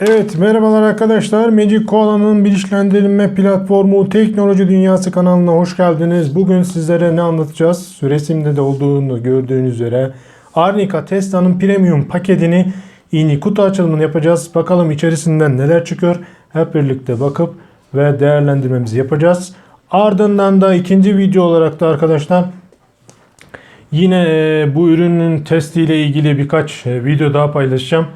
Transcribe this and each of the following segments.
Evet merhabalar arkadaşlar. Magic Koala'nın bilinçlendirilme platformu Teknoloji Dünyası kanalına hoş geldiniz. Bugün sizlere ne anlatacağız? Resimde de olduğunu gördüğünüz üzere Arnica Tesla'nın premium paketini yeni kutu açılımını yapacağız. Bakalım içerisinden neler çıkıyor. Hep birlikte bakıp ve değerlendirmemizi yapacağız. Ardından da ikinci video olarak da arkadaşlar Yine e, bu ürünün testiyle ilgili birkaç e, video daha paylaşacağım.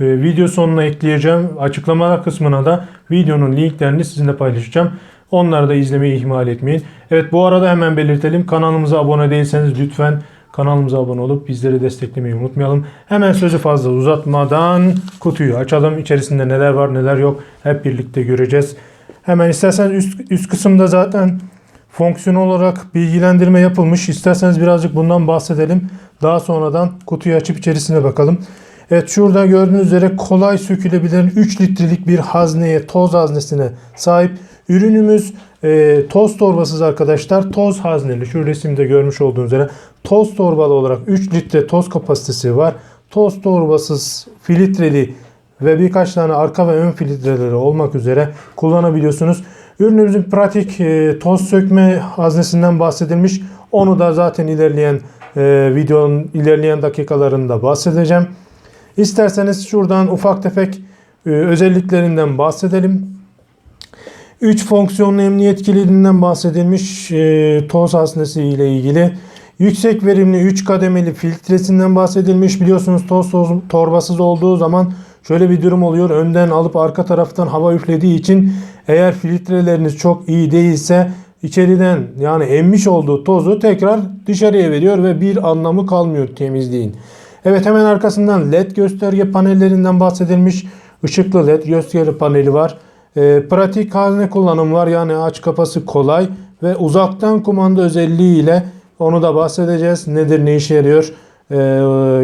E, Video sonuna ekleyeceğim. Açıklamalar kısmına da videonun linklerini sizinle paylaşacağım. Onları da izlemeyi ihmal etmeyin. Evet bu arada hemen belirtelim. Kanalımıza abone değilseniz lütfen kanalımıza abone olup bizleri desteklemeyi unutmayalım. Hemen sözü fazla uzatmadan kutuyu açalım. İçerisinde neler var neler yok hep birlikte göreceğiz. Hemen isterseniz üst, üst kısımda zaten fonksiyon olarak bilgilendirme yapılmış. İsterseniz birazcık bundan bahsedelim. Daha sonradan kutuyu açıp içerisine bakalım. Evet şurada gördüğünüz üzere kolay sökülebilen 3 litrelik bir hazneye, toz haznesine sahip. Ürünümüz e, toz torbasız arkadaşlar. Toz hazneli. Şu resimde görmüş olduğunuz üzere toz torbalı olarak 3 litre toz kapasitesi var. Toz torbasız filtreli ve birkaç tane arka ve ön filtreleri olmak üzere kullanabiliyorsunuz. Ürünümüzün pratik e, toz sökme haznesinden bahsedilmiş. Onu da zaten ilerleyen e, videonun ilerleyen dakikalarında bahsedeceğim. İsterseniz şuradan ufak tefek e, özelliklerinden bahsedelim. 3 fonksiyonlu emniyet kilidinin bahsedilmiş e, toz haznesi ile ilgili. Yüksek verimli 3 kademeli filtresinden bahsedilmiş. Biliyorsunuz toz, toz torbasız olduğu zaman şöyle bir durum oluyor. Önden alıp arka taraftan hava üflediği için eğer filtreleriniz çok iyi değilse içeriden yani emmiş olduğu tozu tekrar dışarıya veriyor ve bir anlamı kalmıyor temizliğin. Evet hemen arkasından led gösterge panellerinden bahsedilmiş. Işıklı led gösterge paneli var. E, pratik hazne kullanım var. Yani aç kapası kolay ve uzaktan kumanda özelliği ile onu da bahsedeceğiz. Nedir ne işe yarıyor? E,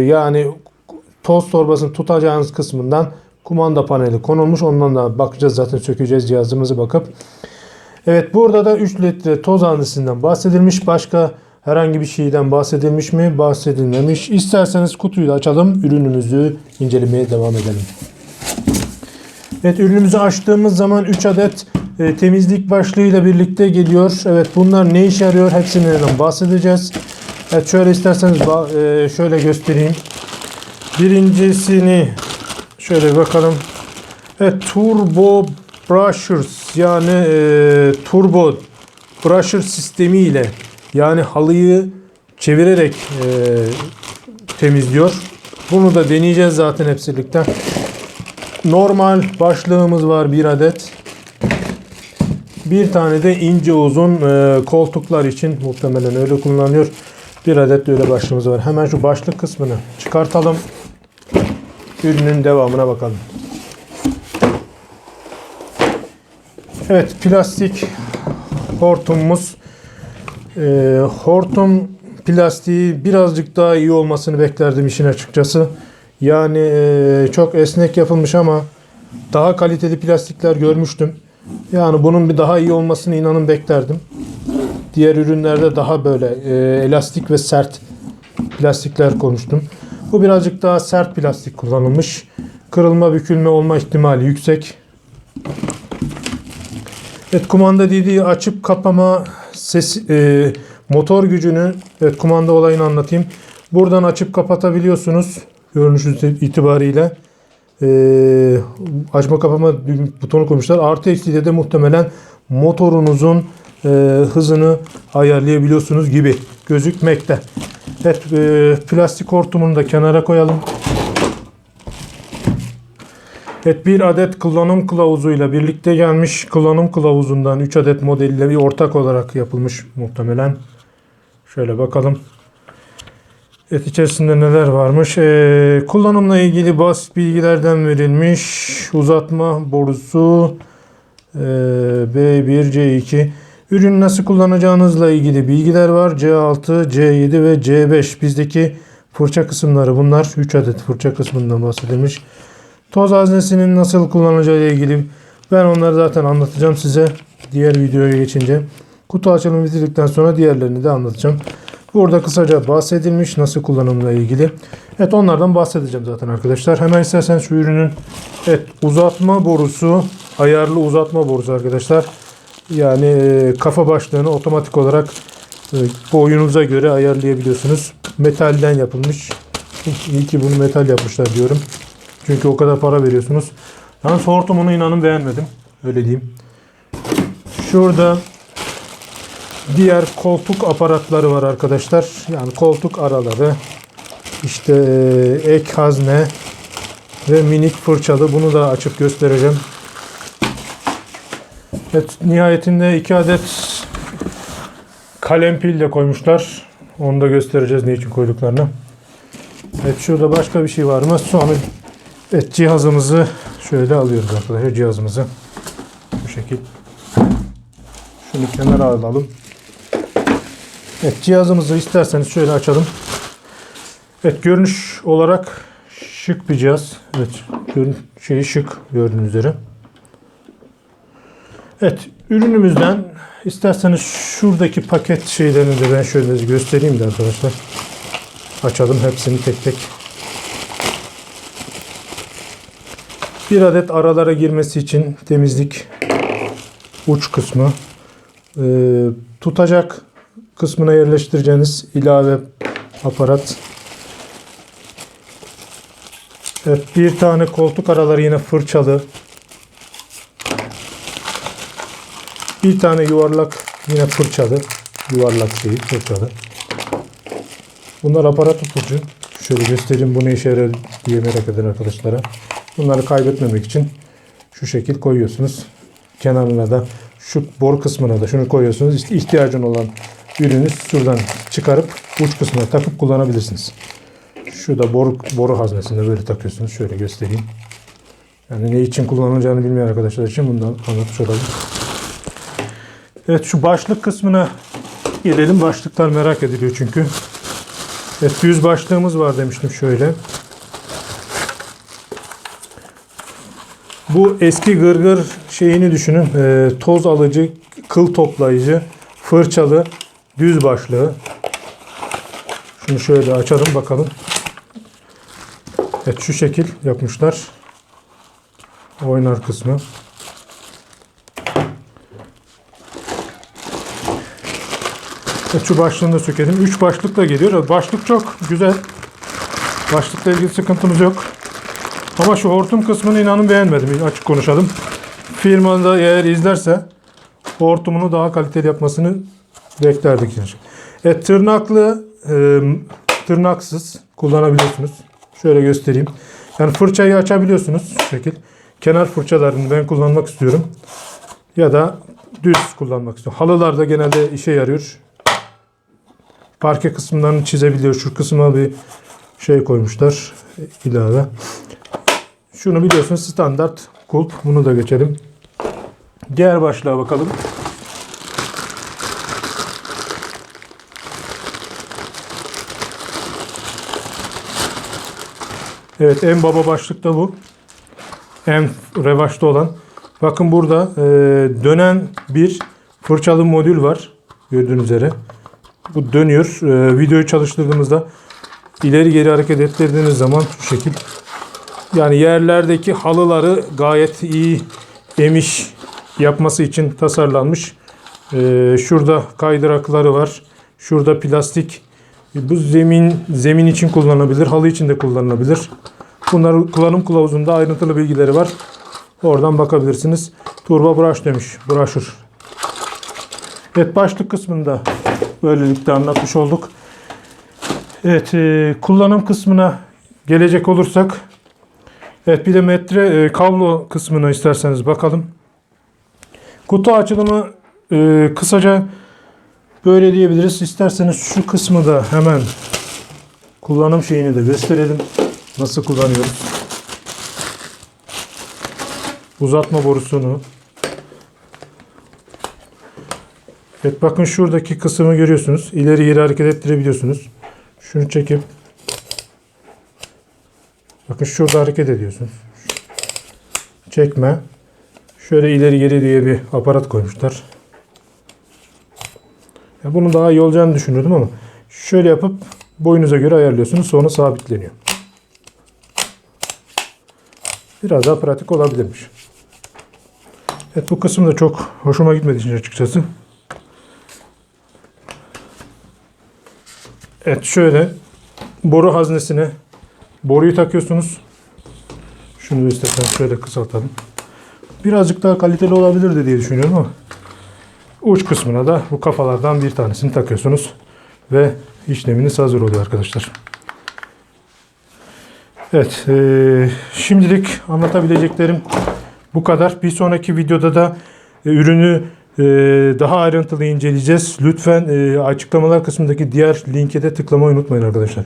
yani toz torbasını tutacağınız kısmından kumanda paneli konulmuş. Ondan da bakacağız zaten sökeceğiz cihazımızı bakıp. Evet burada da 3 litre toz hanesinden bahsedilmiş. Başka herhangi bir şeyden bahsedilmiş mi? Bahsedilmemiş. İsterseniz kutuyu da açalım. Ürünümüzü incelemeye devam edelim. Evet ürünümüzü açtığımız zaman 3 adet e, temizlik başlığıyla birlikte geliyor. Evet bunlar ne işe yarıyor? Hepsinden bahsedeceğiz. Evet şöyle isterseniz e, şöyle göstereyim. Birincisini şöyle bakalım. Evet turbo brushers yani e, turbo brusher sistemi ile yani halıyı çevirerek e, temizliyor. Bunu da deneyeceğiz zaten hepsi birlikte. Normal başlığımız var bir adet. Bir tane de ince uzun e, koltuklar için muhtemelen öyle kullanılıyor. Bir adet de öyle başlığımız var. Hemen şu başlık kısmını çıkartalım. Ürünün devamına bakalım. Evet plastik hortumumuz. E, hortum plastiği birazcık daha iyi olmasını beklerdim işin açıkçası. Yani e, çok esnek yapılmış ama daha kaliteli plastikler görmüştüm. Yani bunun bir daha iyi olmasını inanın beklerdim. Diğer ürünlerde daha böyle e, elastik ve sert plastikler konuştum. Bu birazcık daha sert plastik kullanılmış. Kırılma, bükülme olma ihtimali yüksek. Evet kumanda dediği açıp kapama ses e, motor gücünü evet kumanda olayını anlatayım. Buradan açıp kapatabiliyorsunuz görünüşünüz itibariyle. E, açma kapama butonu koymuşlar. Artı eksiyle de muhtemelen motorunuzun e, hızını ayarlayabiliyorsunuz gibi gözükmekte. Evet e, plastik hortumunu da kenara koyalım. Evet bir adet kullanım kılavuzuyla birlikte gelmiş. Kullanım kılavuzundan 3 adet modeliyle bir ortak olarak yapılmış muhtemelen. Şöyle bakalım. Evet içerisinde neler varmış. Ee, kullanımla ilgili basit bilgilerden verilmiş. Uzatma borusu ee, B1, C2. Ürün nasıl kullanacağınızla ilgili bilgiler var. C6, C7 ve C5. Bizdeki fırça kısımları bunlar. 3 adet fırça kısmından bahsedilmiş. Toz haznesinin nasıl kullanılacağı ile ilgili ben onları zaten anlatacağım size diğer videoya geçince. Kutu açılımı bitirdikten sonra diğerlerini de anlatacağım. burada kısaca bahsedilmiş nasıl kullanımla ilgili. Evet onlardan bahsedeceğim zaten arkadaşlar. Hemen isterseniz şu ürünün evet uzatma borusu ayarlı uzatma borusu arkadaşlar. Yani e, kafa başlığını otomatik olarak e, boyunuza göre ayarlayabiliyorsunuz. Metalden yapılmış. İyi ki bunu metal yapmışlar diyorum. Çünkü o kadar para veriyorsunuz. Yalnız hortumunu inanın beğenmedim. Öyle diyeyim. Şurada diğer koltuk aparatları var arkadaşlar. Yani koltuk araları, işte e, ek hazne ve minik fırçalı. Bunu da açıp göstereceğim. Evet, nihayetinde iki adet kalem pil de koymuşlar. Onu da göstereceğiz ne için koyduklarını. Evet şurada başka bir şey var mı? Sonra evet, cihazımızı şöyle alıyoruz arkadaşlar cihazımızı. Bu şekil. Şunu kenara alalım. Evet cihazımızı isterseniz şöyle açalım. Evet görünüş olarak şık bir cihaz. Evet görün şeyi şık gördüğünüz üzere. Evet ürünümüzden isterseniz şuradaki paket şeylerini de ben şöyle göstereyim de arkadaşlar. Açalım hepsini tek tek. Bir adet aralara girmesi için temizlik uç kısmı. Ee, tutacak kısmına yerleştireceğiniz ilave aparat. Evet, bir tane koltuk araları yine fırçalı. Bir tane yuvarlak yine fırçalı. Yuvarlak şeyi fırçalı. Bunlar aparat tutucu. Şöyle göstereyim bu ne işe yarar diye merak eden arkadaşlara. Bunları kaybetmemek için şu şekil koyuyorsunuz. Kenarına da şu boru kısmına da şunu koyuyorsunuz. İşte ihtiyacın olan ürünü şuradan çıkarıp uç kısmına takıp kullanabilirsiniz. Şurada boru, boru haznesinde böyle takıyorsunuz. Şöyle göstereyim. Yani ne için kullanılacağını bilmeyen arkadaşlar için bunu da anlatmış olalım. Evet şu başlık kısmına gelelim. Başlıklar merak ediliyor çünkü. Evet düz başlığımız var demiştim şöyle. Bu eski gırgır şeyini düşünün. Ee, toz alıcı, kıl toplayıcı, fırçalı, düz başlığı. Şunu şöyle açalım bakalım. Evet şu şekil yapmışlar. Oynar kısmı. Evet, şu başlığını da sökelim. 3 başlıkla geliyor. Başlık çok güzel. Başlıkla ilgili sıkıntımız yok. Ama şu hortum kısmını inanın beğenmedim. Açık konuşalım. Firmada eğer izlerse hortumunu daha kaliteli yapmasını beklerdik. Evet tırnaklı e, tırnaksız kullanabiliyorsunuz. Şöyle göstereyim. Yani fırçayı açabiliyorsunuz şu şekil. Kenar fırçalarını ben kullanmak istiyorum. Ya da düz kullanmak istiyorum. Halılarda genelde işe yarıyor. Parke kısımlarını çizebiliyor. Şu kısma bir şey koymuşlar. ilave. Şunu biliyorsunuz standart kulp. Bunu da geçelim. Diğer başlığa bakalım. Evet en baba başlık da bu. En revaçta olan. Bakın burada e, dönen bir fırçalı modül var. Gördüğünüz üzere. Bu dönüyor. E, videoyu çalıştırdığımızda ileri geri hareket ettirdiğiniz zaman şu şekil. Yani yerlerdeki halıları gayet iyi emiş yapması için tasarlanmış. E, şurada kaydırakları var. Şurada plastik. Bu zemin zemin için kullanılabilir, halı için de kullanılabilir. Bunların kullanım kılavuzunda ayrıntılı bilgileri var. Oradan bakabilirsiniz. Turbo brush demiş. Brusher. Evet başlık kısmında böylelikle anlatmış olduk. Evet e, kullanım kısmına gelecek olursak Evet bir de metre e, kablo kısmına isterseniz bakalım. Kutu açılımı e, kısaca böyle diyebiliriz. İsterseniz şu kısmı da hemen kullanım şeyini de gösterelim. Nasıl kullanıyoruz? Uzatma borusunu. Evet bakın şuradaki kısmı görüyorsunuz. İleri geri hareket ettirebiliyorsunuz. Şunu çekip bakın şurada hareket ediyorsunuz. Çekme. Şöyle ileri geri diye bir aparat koymuşlar. Ya bunun daha iyi olacağını düşünüyordum ama Şöyle yapıp boyunuza göre ayarlıyorsunuz. Sonra sabitleniyor. Biraz daha pratik olabilirmiş. Evet bu kısım da çok hoşuma gitmedi işin açıkçası. Evet şöyle boru haznesine boruyu takıyorsunuz. Şunu da istersen şöyle kısaltalım. Birazcık daha kaliteli olabilirdi diye düşünüyorum ama uç kısmına da bu kafalardan bir tanesini takıyorsunuz ve işleminiz hazır oluyor arkadaşlar. Evet, eee, şimdilik anlatabileceklerim bu kadar. Bir sonraki videoda da e, ürünü e, daha ayrıntılı inceleyeceğiz. Lütfen e, açıklamalar kısmındaki diğer linke de tıklamayı unutmayın arkadaşlar.